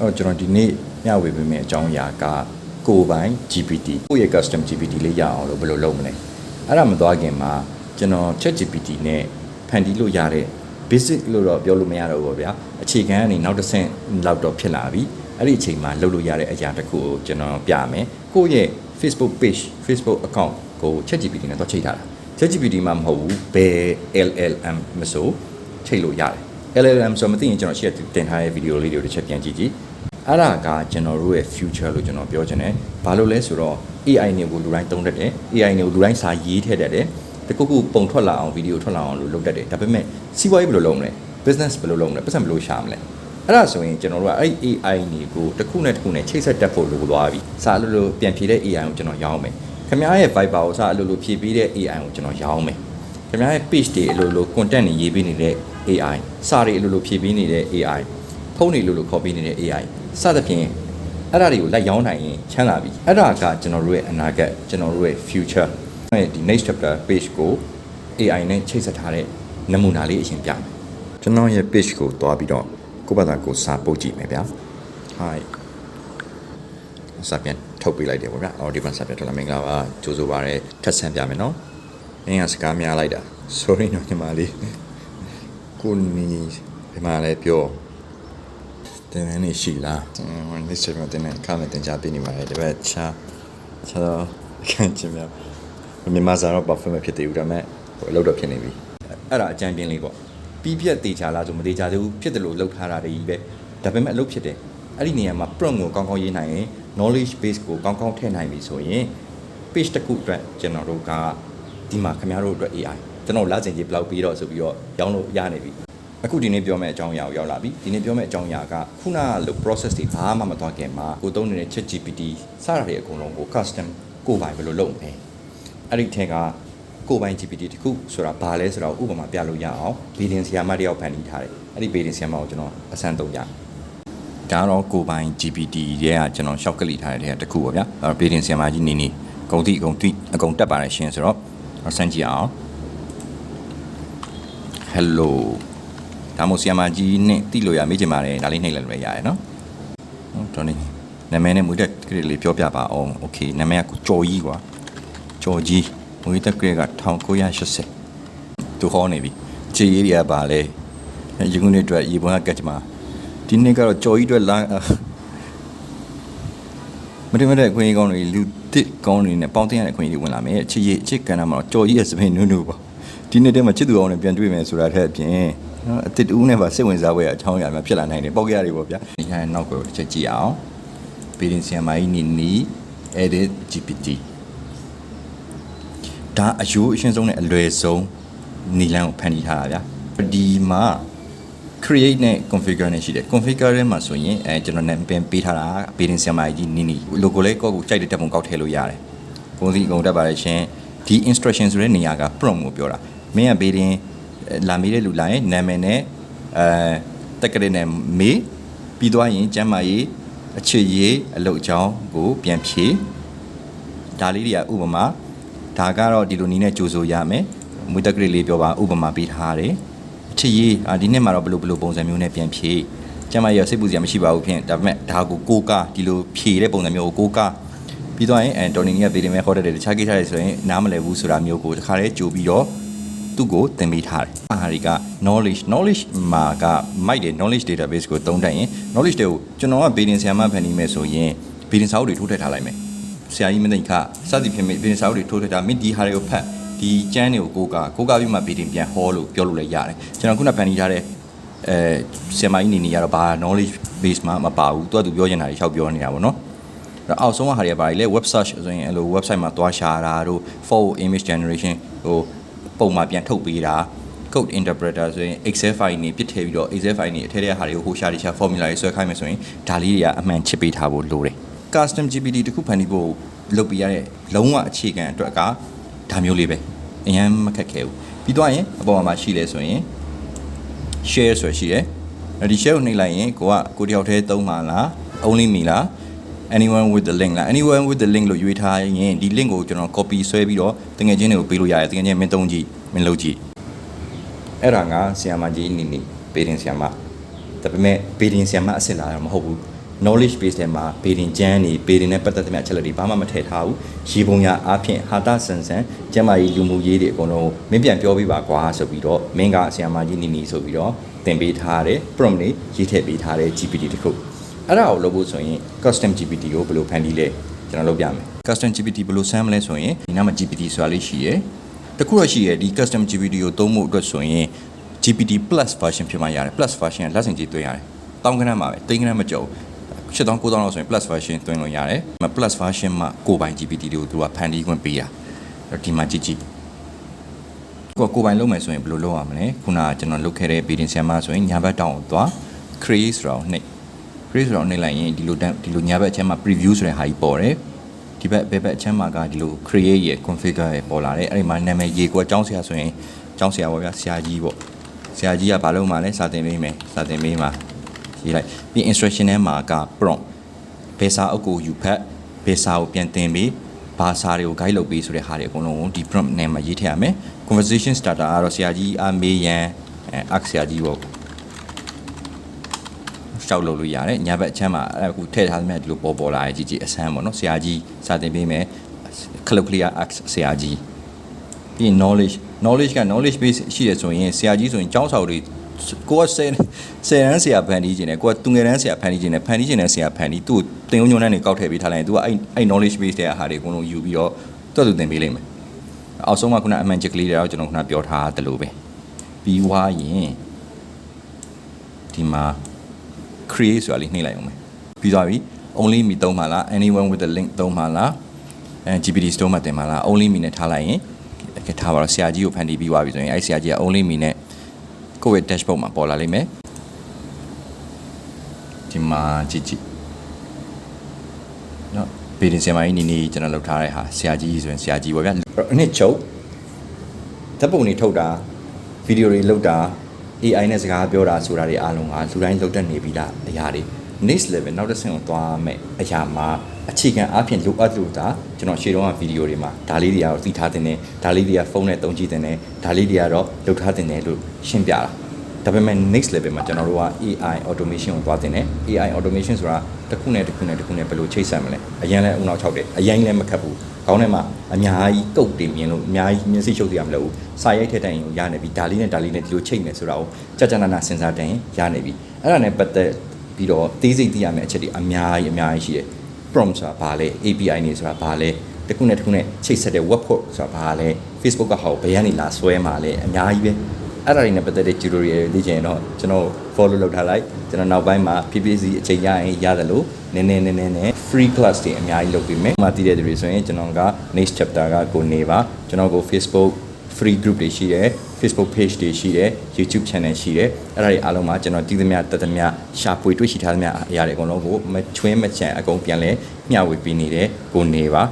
အဲ့တော့ကျွန်တော်ဒီနေ့မျှဝေပေးမယ့်အကြောင်းအရာကကိုယ်ပိုင် GPT ကိုယ့်ရဲ့ custom GPT လေးရအောင်လို့ဘယ်လိုလုပ်မလဲအဲ့ဒါမသွားခင်မှာကျွန်တော် Chat GPT နဲ့ဖန်တီးလို့ရတဲ့ basic လို့တော့ပြောလို့မရတော့ဘူးပေါ့ဗျာအခြေခံကနေနောက်တစ်ဆင့်လောက်တော့ဖြစ်လာပြီအဲ့ဒီအချိန်မှာလုပ်လို့ရတဲ့အရာတစ်ခုကိုကျွန်တော်ပြမယ်ကိုယ့်ရဲ့ Facebook page Facebook account ကို ChatGPT နဲ့တော့ချိန်ထားတာ ChatGPT မှာမဟုတ်ဘူးဘယ် LLM မဆိုချိန်လို့ရတယ် LLM ဆိုမသိရင်ကျွန်တော်ရှေ့တင်ထားတဲ့ဗီဒီယိုလေးတွေကိုတစ်ချက်ပြန်ကြည့်ကြည့် အဲ့ဒါကကျွန်တော်တို့ရဲ့ future လို့ကျွန်တော်ပြောချင်တယ်ဘာလို့လဲဆိုတော့ AI နဲ့ကိုလူတိုင်းသုံးတတ်တယ် AI နဲ့ကိုလူတိုင်းစာရေးထည့်တတ်တယ်တခုခုပုံထွက်လာအောင်ဗီဒီယိုထွက်လာအောင်လို့လုပ်တတ်တယ်ဒါပေမဲ့စီးပွားရေးဘယ်လိုလုပ်မလဲ business ဘယ်လိုလုပ်မလဲပတ်စံဘယ်လိုရှာမလဲအဲ့ဒါဆိုရင်ကျွန်တော်တို့ကအဲ့ AI နေကိုတစ်ခုနဲ့တစ်ခုနဲ့ချိတ်ဆက်တက်ဖို့လိုသွားပြီစာအလိုလိုပြန်ဖြေတဲ့ AI ကိုကျွန်တော်ရောင်းမယ်ခင်ဗျားရဲ့ Viber ကိုစာအလိုလိုဖြေပေးတဲ့ AI ကိုကျွန်တော်ရောင်းမယ်ခင်ဗျားရဲ့ page တွေအလိုလို content တွေရေးပေးနေတဲ့ AI စာတွေအလိုလိုဖြေပေးနေတဲ့ AI ဖုန်းတွေအလိုလိုခေါ်ပေးနေတဲ့ AI စသဖြင့်အဲ့ဒါတွေကိုလိုက်ရောင်းနိုင်ရင်ချမ်းသာပြီအဲ့ဒါကကျွန်တော်တို့ရဲ့အနာဂတ်ကျွန်တော်တို့ရဲ့ future ဒီ next chapter page ကို AI နဲ့ချိတ်ဆက်ထားတဲ့နမူနာလေးအရင်ပြမယ်ကျွန်တော်ရဲ့ page ကိုတွားပြီးတော့ကိုယ့်ဘာသာကိုစာပုတ်ကြည့်မယ်ဗျာ hi စာပြန်ထုတ်ပေးလိုက်တယ်ပေါ့ဗျာအော်ဒီမှာစာပြန်ထုတ်လာမင်္ဂလာပါကြိုးဆိုပါရထပ်ဆန်းပြမယ်နော်အင်းကစကားများလိုက်တာ sorry နော်ညီမလေးကိုနီဒီမှာလည်းပြော တင်နေရှိလားဟို next chapter တင်နေခါမတင်ကြပြနေပါတယ်ဒီဘက်ချာချာတော့ခံချင်များမြန်မာစာတော့ perfect မဖြစ်သေးဘူးဒါပေမဲ့ဟိုအလုပ်တော့ဖြစ်နေပြီအဲ့ဒါအကြံပြင်းလေးပေါ့ပြီးပြက်တေချာလားဆိုမတေချာသေးဘူးဖြစ်တယ်လို့လုပ်ထားတာတွေကြီးပဲဒါပေမဲ့အလုပ်ဖြစ်တယ်အဲ့ဒီနေရာမှာ prompt ကိုကောင်းကောင်းရေးနိုင်ရင် knowledge base ကိုကောင်းကောင်းထည့်နိုင်ပြီဆိုရင် page တစ်ခုအတွက်ကျွန်တော်တို့ကဒီမှာခင်ဗျားတို့အတွက် AI ကျွန်တော်လာစင်ကြီးဘလောက်ပြီးတော့ဆိုပြီးတော့ရောင်းလို့ရနေပြီ အခုဒီနေ့ပြောမယ့်အကြောင်းအရာကိုရောက်လာပြီဒီနေ့ပြောမယ့်အကြောင်းအရာကခုနကလို့ process တွေဘာမှမသွားခင်မှာကိုသုံးနေတဲ့ Chat GPT စတာတွေအကုန်လုံးကို custom ကိုယ်ပိုင်ဘယ်လိုလုပ်မလဲအဲ့ဒီထဲကကိုယ်ပိုင် GPT တခုဆိုတာဘာလဲဆိုတော့ဥပမာပြလို့ရအောင်ဘီဒင်ဆီယာမတယောက်ဖန်တီးထားတယ်အဲ့ဒီဘီဒင်ဆီယာမကိုကျွန်တော်အဆန်းသုံးရတယ်ဒါတော့ကိုပိုင် GPT ရဲ့ကကျွန်တော်ရှောက်ကလိထားတဲ့တခုပေါ့ဗျာအဲ့တော့ဘေးတင်ဆီယမာကြီးနေနေဂုံတိအကုန်တိအကုန်တက်ပါတယ်ရှင်ဆိုတော့ဆန်းကြည့်အောင် Hello ဒါမို့ဆီယမာကြီးနဲ့တိလို့ရမေးချင်ပါတယ်ဒါလေးနှိပ်လိုက်လို့ရတယ်နော်ဟုတ်တော့နေနာမည်နဲ့မွေးတဲ့ကလေးလေးပြောပြပါအောင် Okay နာမည်ကကြော်ကြီးကွာကြော်ကြီးမွေးတဲ့ကလေးက1980သူဟောနေပြီခြေရည်တွေကပါလဲယခုနှစ်အတွက်ရေပုံးကကတ်ချမှာဒီနေ့ကတော့ကြော်ကြီးအတွက်လာမတင်မတဲ့အခွင့်အရေးကောင်းတွေလူတစ်ကောင်းတွေနဲ့ပေါင်းတင်ရတဲ့အခွင့်အရေးတွေဝင်လာမယ်ချစ်ရည်ချစ်ကန်တာမှာတော့ကြော်ကြီးရဲ့စပင်းနုနုပေါ့ဒီနေ့တည်းမှာချစ်သူအောင်နဲ့ပြန်တွေ့မယ်ဆိုတာထက်အပြင် နော်အစ်တူနဲ့ပါစိတ်ဝင်စားပွဲအချောင်းအရာများဖြစ်လာနိုင်တယ်ပေါက်ရတွေပေါ့ဗျာဒီဟန်နောက်ကိုတစ်ချက်ကြည့်အောင်ဘီဒင်ဆီယမိုင်းနီနီ edit gpt ဒါအယိုးအရှင်းဆုံးနဲ့အလွယ်ဆုံးနီလန်းကိုဖန်တီးထားတာဗျာဒီမှာ create နဲ့ configure နဲ့ရှိတယ် configure ထဲမှာဆိုရင်အဲကျွန်တော် name ပင်ပေးထားတာဘေးရင်ဆီယမာကြီးနီနီ logo လေးကောက်ကိုကြိုက်တဲ့တက်ပုံကောက်ထည့်လို့ရတယ်ပုံစံအကုန်တက်ပါတယ်ရှင်ဒီ instruction ဆိုတဲ့နေရာက prompt ကိုပြောတာမင်းကဘေးရင် လာမေးတဲ့လူလာရင်နာမည်နဲ့အဲတက်ကလေးနဲ့မေးပြီးသွားရင်ကျမ်းမာရေးအခြေရေးအလုပ်အကြောင်းကိုပြန်ဖြေဒါလေးတွေကဥပမာဒါကတော့ဒီလိုနီးနဲ့ကြိုးဆိုရမယ်မွေးတက်ကလေးလေးပြောပါဥပမာပေးထားတယ်ချစ်ရေးအာဒီနှစ်မှာတော့ဘယ်လိုဘယ်လိုပုံစံမျိုးနဲ့ပြန်ဖြေကျမရစိတ်ပူစရာမရှိပါဘူးဖြင့်ဒါပေမဲ့ဒါကိုကိုကားဒီလိုဖြေတဲ့ပုံစံမျိုးကိုကိုကားပြီးတော့ရင်အဲတော်နီနီကဗီဒီမဲခေါ်တဲ့တခြားကိစ္စတွေဆိုရင်နားမလည်ဘူးဆိုတာမျိုးကိုတခါတည်းကြိုပြီးတော့ သူ့ကိုသင်ပေးထားတယ်။အားဒီက knowledge knowledge မှာကမိုက်တဲ့ knowledge database ကိုသုံးတတ်ရင် knowledge တွေကိုကျွန်တော်ကဗီဒီဆရာမဖန်နေမယ်ဆိုရင်ဗီဒီစာအုပ်တွေထိုးထည့်ထားလိုက်မယ်။ဆရာကြီးမသိခစသည်ဖြင့်ဗီဒီစာအုပ်တွေထိုးထည့်ထားမိဒီဟာတွေကိုဖတ်ဒီကျန်းတွေကိုကိုကကိုကပြီးမှဗီဒီပြန်ဟောလို့ပြောလို့လည်းရတယ်ကျွန်တော်ခုနဖန်တီးထားတဲ့အဲဆရာမကြီးနေနေရတော့ဘာ knowledge base မှာမပါဘူးသူကသူပြောနေတာတွေလျှောက်ပြောနေတာပေါ့နော်အဲ့အောက်ဆုံးကဟာတွေကဘာလဲ web search ဆိုရင်အဲ့လို website မှာသွားရှာတာတို့ forward image generation ဟို ပုံမှာပြန်ထုတ်ပေးတာ code interpreter ဆိုရင် excel file နေပြစ်ထည့်ပြီးတော့ excel file နေအထက်ထဲဟာတွေကိုဟိုရှာတခြား formula တွေဆွဲခိုင်းမယ်ဆိုရင်ဒါလေးတွေကအမှန်ချစ်ပေးထားဖို့လိုတယ် custom gpt တခုဖန်တီးဖို့လုပ်ပြရတဲ့လုံးဝအခြေခံအတွက်ကဒါမျိုးလေးပဲအရင်မခက်ခဲဘူးပြီးတော့ရင်အပေါ်မှာရှိလဲဆိုရင် share ဆိုရှိတယ်အဲ့ဒီ share ကိုနှိပ်လိုက်ရင်ကိုကကိုတယောက်တည်းသုံးပါလား only me လား anyone with the link လား anyone with the link လို့ရွေးထားရင်ဒီ link ကိုကျွန်တော် copy ဆွဲပြီးတော့တကယ်ချင်းတွေကိုပေးလို့ရတယ်တကယ်ချင်းမင်းသုံးကြည့်မင်းလုပ်ကြည့်အဲ့ဒါကဆီယမကြီးနေနေပေရင်ဆီယမဒါပေမဲ့ပေရင်ဆီယမအစ်စ်လာတော့မဟုတ်ဘူး knowledge base ထဲမှာဘေဒင်ကျန်းနေဘေဒင်နဲ့ပတ်သက်တဲ့မြအချက်လက်တွေဘာမှမထည့်ထားဘူးရေပုံရအားဖြင့်ဟာတာဆန်ဆန်ကျမ်းမာရေးလူမှုရေးတွေအကုန်လုံးမင်းပြန်ပြောပြပါကွာဆိုပြီးတော့မင်းကအဆီယမကြီးနီနီဆိုပြီးတော့သင်ပေးထားတဲ့ prompt တွေရေးထည့်ပေးထားတဲ့ GPT တစ်ခု အဲ့ဒါကိုလုပ်ဖို့ဆိုရင် custom GPT ကိုဘယ်လိုဖန်တီးလဲကျွန်တော်လုပ်ပြမယ် custom GPT ဘယ်လိုဆမ်းမလဲဆိုရင်ဒီနားမှာ GPT ဆိုတာလေးရှိရယ်တခုတော့ရှိရယ်ဒီ custom GPT ကိုသုံးဖို့အတွက်ဆိုရင် GPT plus version ဖြစ်မှရတယ် plus version ကလက်ဆင့်ကြီးသွင်းရတယ်တောင်းကနန်းမှာပဲတိန်းကနန်းမကြုံ8000 9000လောက်ဆိုရင် plus version သွင်းလို့ရတယ်မ plus version မှာကိုယ်ပိုင် GPT တွေကိုသူကဖန်တီးခွင့်ပေးတာအဲ့တော့ဒီမှာကြည့်ကြည့်ကိုယ်ကိုယ်ပိုင်လုပ်မယ်ဆိုရင်ဘယ်လိုလုပ်ရမလဲခုနကကျွန်တော်လုပ်ခဲ့တဲ့ bidding ဆရာမဆိုရင်ညာဘက်တောင်းကိုသွား create ဆိုတာကိုနှိပ် create ဆိုတာကိုနှိပ်လိုက်ရင်ဒီလိုတန်းဒီလိုညာဘက်အချက်မှာ preview ဆိုတဲ့ဟာကြီးပေါ်တယ်ဒီဘက်ဘက်ဘက်အချက်မှာကဒီလို create ရဲ့ configure ရဲ့ပေါ်လာတယ်အဲ့ဒီမှာနာမည်ရေးကိုအကြောင်းဆရာဆိုရင်အကြောင်းဆရာပေါ့ဗျာဆရာကြီးပေါ့ဆရာကြီးကဘာလုပ်မှာလဲစာသင်ပေးမယ်စာသင်ပေးမှာရေးလိုက်ပြီး instruction ထဲမှာက prompt ဘယ်စာအုပ်ကိုယူဖတ်ဘယ်စာကိုပြန်သင်ပြီးဘာစာတွေကို guide လုပ်ပေးဆိုတဲ့ဟာတွေအကုန်လုံးကိုဒီ prompt နဲ့မှာရေးထည့်ရမယ် conversation starter ကတော့ဆရာကြီးအမေးရန်အဲ ask ဆရာကြီးပေါ့ ရှောက်လုပ်လို့ရတယ်ညာဘက်အချမ်းမှာအဲ့အခုထည့်ထားသမျှဒီလိုပေါ်ပေါ်လာရဲ့ကြီးကြီးအဆန်းပေါ့နော်ဆရာကြီးစာသင်ပေးမယ် click clear ask ဆရာကြီးပြီးရင် knowledge knowledge က knowledge base ရှိရဆိုရင်ဆရာကြီးဆိုရင်ကျောင်းဆောက်တွေကိုကဆယ်ဆယ်ရန်ဆရာဖန်တီးခြင်းနဲ့ကိုကသူငယ်တန်းဆရာဖန်တီးခြင်းနဲ့ဖန်တီးခြင်းနဲ့ဆရာဖန်တီးသူ့ကိုတင်ုံညုံနဲ့နေကောက်ထည့်ပေးထားလိုက်ရင် तू ကအဲ့အဲ့ knowledge base တဲ့ဟာတွေအကုန်လုံးယူပြီးတော့တွတ်သူတင်ပေးလိမ့်မယ်အောက်ဆုံးမှာခုနအမှန်ချက်ကလေးတွေတော့ကျွန်တော်ခုနပြောထားတယ်လို့ပဲပြီးွားရင်ဒီမှာ create ဆိုတာလေးနှိပ်လိုက်အောင်မယ်ပြီးသွားပြီ only me သုံးပါလား anyone with the link သုံးပါလားအဲ GPT store မှာတင်ပါလား only me နဲ့ထားလိုက်ရင်ကဲထားပါတော့ဆရာကြီးကိုဖန်တီးပြီးသွားပြီဆိုရင်အဲဆရာကြီးက only me နဲ့ကိုယ့်ရဲ့ dashboard မှာပေါ်လာလိမ့်မယ်ဒီမှာကြည့်ကြည့်နော်ဗီဒီယိုဆရာမကြီးနီနီကျွန်တော်လုပ်ထားတဲ့ဟာဆရာကြီးဆိုရင်ဆရာကြီးပေါ့ဗျာအနှစ်ချုပ်ဓာတ်ပုံတွေထုတ်တာဗီဒီယိုတွေလုပ်တာ AI နဲ့စကားပြောတာဆိုတာတွေအားလုံးကလူတိုင်းလုပ်တတ်နေပြီလားအရာတွေ next level နောက်တစ်ဆင့်ကိုသွားမယ်အရာမှာအခြေခံအားဖြင့်လိုအပ်လို့ဒါကျွန်တော်ရှေ့တုန်းကဗီဒီယိုတွေမှာဒါလေးတွေကတော့သိထားတင်တယ်ဒါလေးတွေကဖုန်းနဲ့သုံးကြည့်တင်တယ်ဒါလေးတွေကတော့လုပ်ထားတင်တယ်လို့ရှင်းပြတာဒါပေမဲ့ next level မှာကျွန်တော်တို့က AI automation ကိုသွားတင်တယ် AI automation ဆိုတာ တစ်ခုနဲ့တစ်ခုနဲ့တစ်ခုနဲ့ဘယ်လိုချိတ်ဆက်မလဲအရင်လဲအုံနောက်၆တယ်အရင်လဲမခတ်ဘူးခေါင်းထဲမှာအများကြီးကုတ်တင်မြင်လို့အများကြီးမျက်စိရှုပ်ရမလို့စာရိုက်ထည့်တိုင်ရင်ရနေပြီဒါလေးနဲ့ဒါလေးနဲ့ဒီလိုချိတ်မယ်ဆိုတာကိုကြာကြာနာနာစဉ်းစားတိုင်ရနေပြီအဲ့ဒါနဲ့ပတ်သက်ပြီးတော့သေးစိတ်သိရမယ့်အချက်တွေအများကြီးအများကြီးရှိတယ် prompt ဆိုတာဘာလဲ API နေဆိုတာဘာလဲတစ်ခုနဲ့တစ်ခုနဲ့ချိတ်ဆက်တဲ့ web hook ဆိုတာဘာလဲ Facebook ကဟောဘယ်ကနေလာဆွဲမှာလဲအများကြီးပဲ အဲ့ဒါတွေနဲ့ပတ်သက်တဲ့ tutorial တွေသိချင်ရင်တော့ကျွန်တော် follow လုပ်ထားလိုက်ကျွန်တော်နောက်ပိုင်းမှာ PPC အချိန်ရရင်ရတယ်လို့နည်းနည်းနည်းနည်းနဲ့ free class တွေအများကြီးလုပ်ပေးမယ်။မှတည်တဲ့သူတွေဆိုရင်ကျွန်တော်က next chapter ကကိုနေပါကျွန်တော်ကို Facebook free group တွေရှိတယ် Facebook page တွေရှိတယ် YouTube channel ရှိတယ်အဲ့ဒါတွေအားလုံးမှာကျွန်တော်တည်သမျှတက်သမျှရှာဖွေတွေ့ရှိထားသမျှအရာတွေအကုန်လုံးကိုမချွင်းမချန်အကုန်ပြန်လဲမျှဝေပေးနေတဲ့ကိုနေပါ